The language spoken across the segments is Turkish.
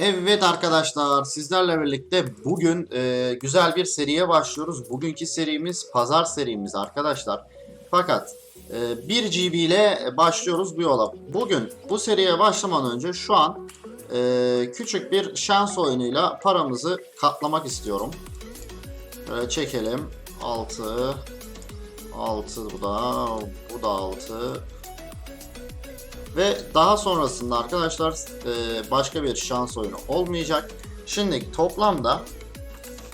Evet arkadaşlar sizlerle birlikte bugün e, güzel bir seriye başlıyoruz. Bugünkü serimiz pazar serimiz arkadaşlar. Fakat e, 1 GB ile başlıyoruz bu yola. Bugün bu seriye başlamadan önce şu an e, küçük bir şans oyunuyla paramızı katlamak istiyorum. Böyle çekelim. 6 6 bu da bu da 6 ve daha sonrasında arkadaşlar e, başka bir şans oyunu olmayacak. Şimdi toplamda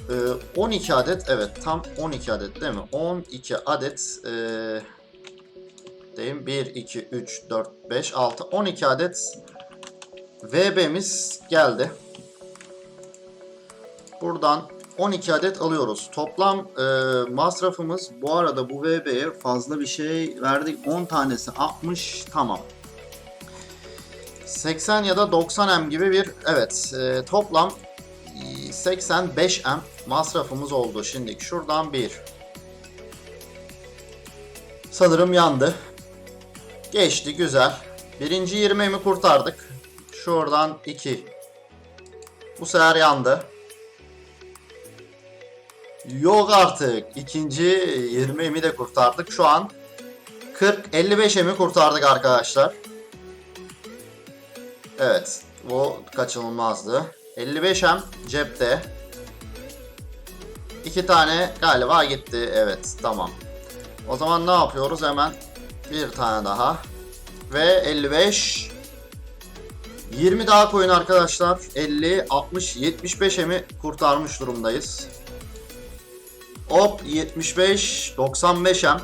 e, 12 adet evet tam 12 adet değil mi? 12 adet e, diyeyim 1, 2, 3, 4, 5, 6, 12 adet VB'miz geldi. Buradan 12 adet alıyoruz. Toplam e, masrafımız bu arada bu VB'ye fazla bir şey verdik. 10 tanesi 60 tamam. 80 ya da 90 M gibi bir evet e, toplam e, 85 M masrafımız oldu. Şimdi şuradan bir sanırım yandı. Geçti güzel. Birinci 20 mi kurtardık. Şuradan 2. Bu sefer yandı. Yok artık. İkinci 20 mi de kurtardık. Şu an 40 55 mi kurtardık arkadaşlar. Evet. Bu kaçınılmazdı. 55M cepte. İki tane galiba gitti. Evet tamam. O zaman ne yapıyoruz? Hemen bir tane daha. Ve 55 20 daha koyun arkadaşlar. 50, 60, 75 emi kurtarmış durumdayız. Hop 75, 95 em.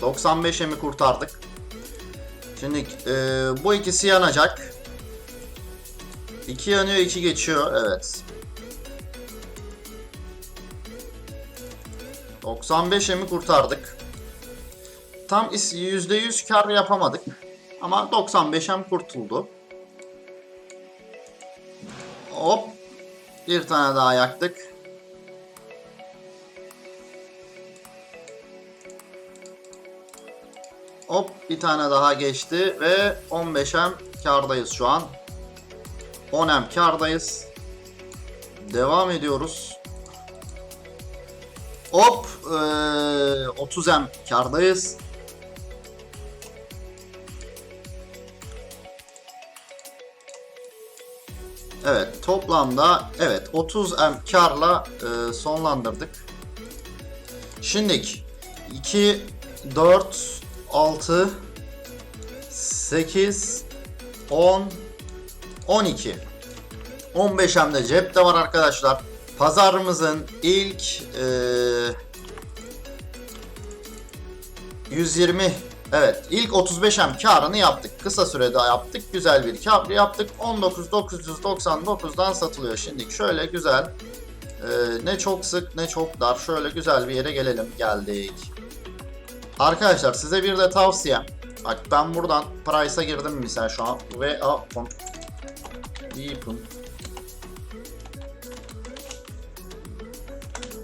95 emi kurtardık. Şimdi e, bu ikisi yanacak. 2 yanıyor 2 geçiyor evet. 95 emi kurtardık. Tam %100 kar yapamadık. Ama 95 em kurtuldu. Hop. Bir tane daha yaktık. Hop bir tane daha geçti ve 15 em kardayız şu an. 10M kardayız. Devam ediyoruz. Hop ee, 30M kardayız. Evet toplamda evet 30M karla e, sonlandırdık. Şimdilik 2 4 6 8 10 12. 15 hem de cepte var arkadaşlar. Pazarımızın ilk e, 120 evet ilk 35 hem karını yaptık. Kısa sürede yaptık. Güzel bir kar yaptık. 19.999'dan satılıyor. Şimdi şöyle güzel e, ne çok sık ne çok dar şöyle güzel bir yere gelelim. Geldik. Arkadaşlar size bir de tavsiyem. Bak ben buradan price'a girdim misal şu an ve a, Deep'un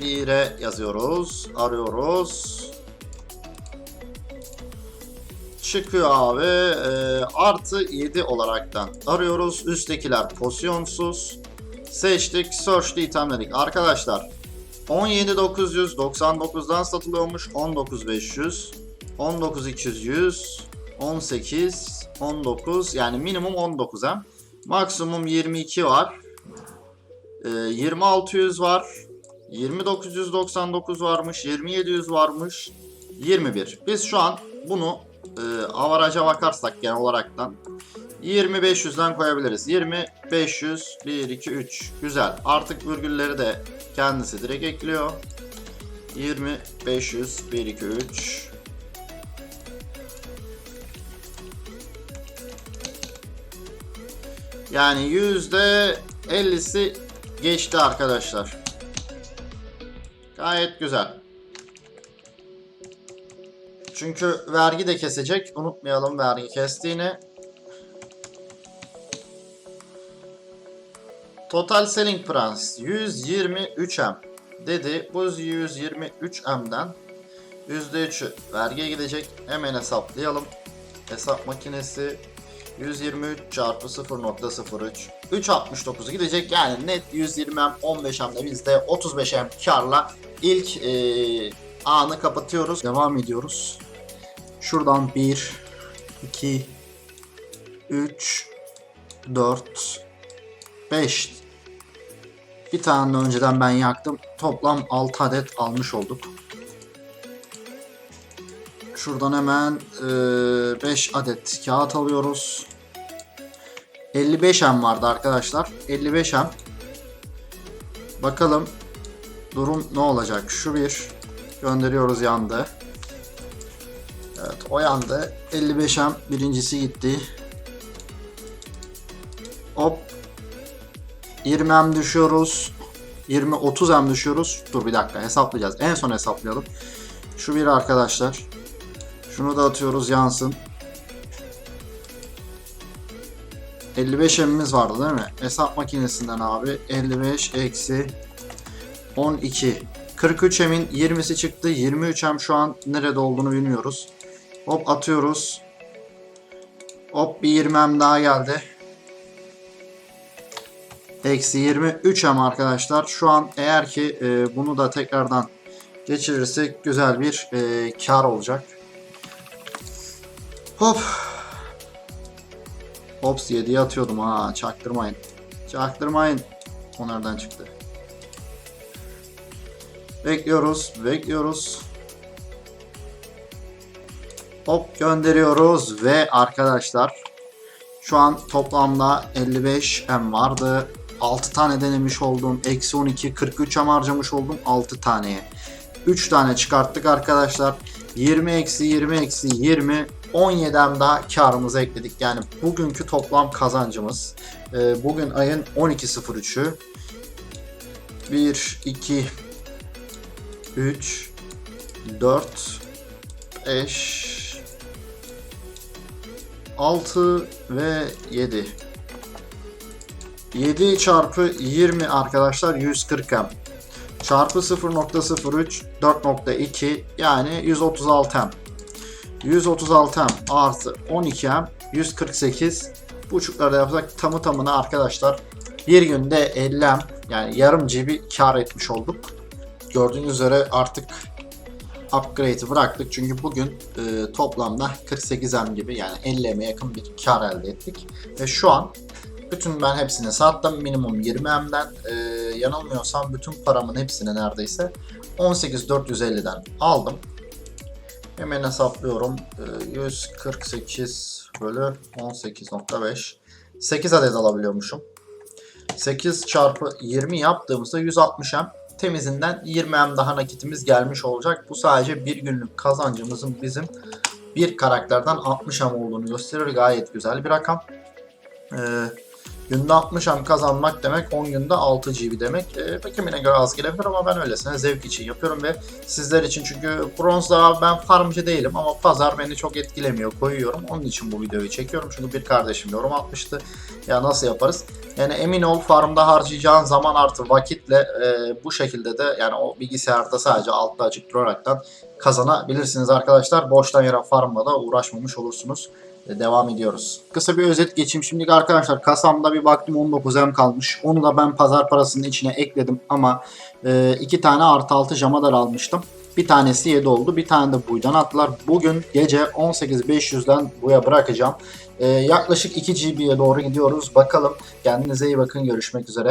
1'e yazıyoruz. Arıyoruz. Çıkıyor abi. E, artı 7 olaraktan arıyoruz. Üsttekiler pozisyonsuz. Seçtik. Search item dedik. Arkadaşlar 17.999'dan satılıyormuş. 19.500 19.200 18 19 yani minimum 19 hem. Maksimum 22 var. Ee, 2600 var. 20999 varmış. 2700 varmış. 21. Biz şu an bunu e, avaraja bakarsak genel olaraktan 20500'den koyabiliriz. 20500 1 2 3 güzel. Artık virgülleri de kendisi direkt ekliyor. 20500 1 2 3 Yani yüzde 50'si geçti arkadaşlar. Gayet güzel. Çünkü vergi de kesecek. Unutmayalım vergi kestiğini. Total selling price 123M dedi. Bu 123M'den %3'ü vergiye gidecek. Hemen hesaplayalım. Hesap makinesi 123 çarpı 0.03 3.69 gidecek. Yani net 120M 15M'de biz de 35M karla ilk e, anı kapatıyoruz. Devam ediyoruz. Şuradan 1, 2, 3, 4, 5. Bir tane de önceden ben yaktım. Toplam 6 adet almış olduk. Şuradan hemen 5 adet kağıt alıyoruz. 55M vardı arkadaşlar. 55M. Bakalım durum ne olacak? Şu bir gönderiyoruz yandı. Evet o yandı. 55M birincisi gitti. Hop. 20M düşüyoruz. 20 30M düşüyoruz. Dur bir dakika hesaplayacağız. En son hesaplayalım. Şu bir arkadaşlar. Şunu da atıyoruz yansın. 55 emimiz vardı değil mi? Hesap makinesinden abi 55 eksi 12 43 emin 20'si çıktı 23 em şu an nerede olduğunu bilmiyoruz. Hop atıyoruz. Hop bir 20 em daha geldi. Eksi 23 em arkadaşlar. Şu an eğer ki e, bunu da tekrardan geçirirsek güzel bir e, kar olacak. Hop. Hops 7'ye atıyordum ha çaktırmayın. Çaktırmayın. O çıktı? Bekliyoruz, bekliyoruz. Hop gönderiyoruz ve arkadaşlar şu an toplamda 55 M vardı. 6 tane denemiş oldum. Eksi 12, 43 M harcamış oldum 6 taneye. 3 tane çıkarttık arkadaşlar. 20 eksi 20 eksi 20 17'den daha karımızı ekledik. Yani bugünkü toplam kazancımız. e, bugün ayın 12.03'ü. 1, 2, 3, 4, 5, 6 ve 7. 7 çarpı 20 arkadaşlar 140 M. Çarpı 0.03 4.2 yani 136 M. 136 M artı 12 M 148 buçuklarda yapsak tamı tamına arkadaşlar bir günde 50 M yani yarım GB kar etmiş olduk. Gördüğünüz üzere artık upgrade'i bıraktık çünkü bugün e, toplamda 48 M gibi yani 50 M'e yakın bir kar elde ettik. Ve şu an bütün ben hepsini sattım minimum 20 M'den e, yanılmıyorsam bütün paramın hepsini neredeyse 18450'den aldım. Hemen hesaplıyorum. Ee, 148 bölü 18.5. 8 adet alabiliyormuşum. 8 çarpı 20 yaptığımızda 160 M. Temizinden 20 M daha nakitimiz gelmiş olacak. Bu sadece bir günlük kazancımızın bizim bir karakterden 60 M olduğunu gösterir. Gayet güzel bir rakam. Ee, günde 60 M kazanmak demek 10 günde 6 GB demek. Ee, kimine göre az gelebilir ama ben öylesine zevk için yapıyorum ve sizler için çünkü bronzda ben farmcı değilim ama pazar beni çok etkilemiyor koyuyorum. Onun için bu videoyu çekiyorum çünkü bir kardeşim yorum atmıştı. Ya nasıl yaparız? Yani emin ol farmda harcayacağın zaman artı vakitle e, bu şekilde de yani o bilgisayarda sadece altta açık duraraktan kazanabilirsiniz arkadaşlar. Boştan yere farmla da uğraşmamış olursunuz. Devam ediyoruz. Kısa bir özet geçeyim. Şimdi arkadaşlar kasamda bir baktım 19M kalmış. Onu da ben pazar parasının içine ekledim ama e, iki tane artı altı jamadar almıştım. Bir tanesi 7 oldu. Bir tane de buydan attılar. Bugün gece 18.500'den buya bırakacağım. E, yaklaşık 2 GB'ye doğru gidiyoruz. Bakalım. Kendinize iyi bakın. Görüşmek üzere.